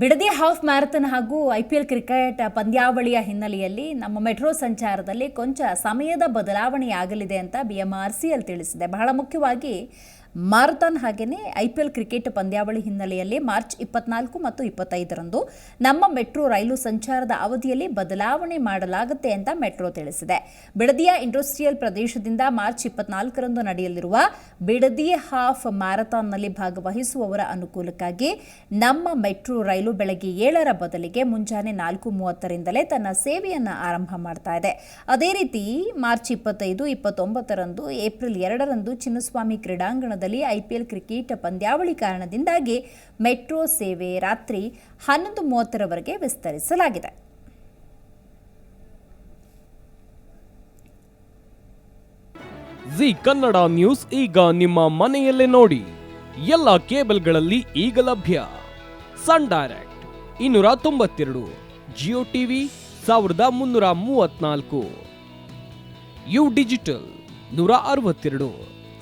Bidadi half marathon ಹಾಗೂ I P L cricket ಪಂದ್ಯಾವಳಿಯ ಹಿನ್ನೆಲೆಯಲ್ಲಿ ನಮ್ಮ ಮೆಟ್ರೋ ಸಂಚಾರದಲ್ಲಿ ಕೊಂಚ ಸಮಯದ ಬದಲಾವಣೆಯಾಗಲಿದೆ ಅಂತ B M R C L ತಿಳಿಸಿದೆ. ಬಹಳ ಮುಖ್ಯವಾಗಿ ಮಾರಥಾನ್ ಹಾಗೆಯೇ ಐ ಪಿ ಎಲ್ ಕ್ರಿಕೆಟ್ ಪಂದ್ಯಾವಳಿ ಹಿನ್ನೆಲೆಯಲ್ಲಿ ಮಾರ್ಚ್ ಇಪ್ಪತ್ನಾಲ್ಕು ಮತ್ತು ಇಪ್ಪತ್ತೈದರಂದು ನಮ್ಮ ಮೆಟ್ರೋ ರೈಲು ಸಂಚಾರದ ಅವಧಿಯಲ್ಲಿ ಬದಲಾವಣೆ ಮಾಡಲಾಗುತ್ತೆ ಅಂತ ಮೆಟ್ರೋ ತಿಳಿಸಿದೆ. ಬಿಡದಿಯ ಇಂಡಸ್ಟ್ರಿಯಲ್ ಪ್ರದೇಶದಿಂದ ಮಾರ್ಚ್ ಇಪ್ಪತ್ನಾಲ್ಕರಂದು ನಡೆಯಲಿರುವ ಬಿಡದಿ ಹಾಫ್ ಮ್ಯಾರಥಾನ್ನಲ್ಲಿ ಭಾಗವಹಿಸುವವರ ಅನುಕೂಲಕ್ಕಾಗಿ ನಮ್ಮ ಮೆಟ್ರೋ ರೈಲು ಬೆಳಗ್ಗೆ ಏಳರ ಬದಲಿಗೆ ಮುಂಜಾನೆ ನಾಲ್ಕು ಮೂವತ್ತರಿಂದಲೇ ತನ್ನ ಸೇವೆಯನ್ನು ಆರಂಭ ಮಾಡ್ತಾ ಇದೆ. ಅದೇ ರೀತಿ ಮಾರ್ಚ್ ಇಪ್ಪತ್ತೈದು, ಇಪ್ಪತ್ತೊಂಬತ್ತರಂದು, ಏಪ್ರಿಲ್ ಎರಡರಂದು ಚಿನ್ನಸ್ವಾಮಿ ಕ್ರೀಡಾಂಗಣದಲ್ಲಿ ಐಪಿಎಲ್ ಕ್ರಿಕೆಟ್ ಪಂದ್ಯಾವಳಿ ಕಾರಣದಿಂದಾಗಿ ಮೆಟ್ರೋ ಸೇವೆ ರಾತ್ರಿ ಹನ್ನೊಂದು ಮೂವತ್ತರವರೆಗೆ ವಿಸ್ತರಿಸಲಾಗಿದೆ. ಜಿ ಕನ್ನಡ ನ್ಯೂಸ್ ಈಗ ನಿಮ್ಮ ಮನೆಯಲ್ಲೇ ನೋಡಿ. ಎಲ್ಲ ಕೇಬಲ್ಗಳಲ್ಲಿ ಈಗ ಲಭ್ಯ. ಸನ್ ಡೈರೆಕ್ಟ್ ಇನ್ನೂರ ತೊಂಬತ್ತೆರಡು, ಜಿಯೋ ಟಿವಿ ಸಾವಿರದ ಮುನ್ನೂರ ಮೂವತ್ನಾಲ್ಕು ಯು ಡಿಜಿಟಲ್ ನೂರ ಅರವತ್ತೆರಡು.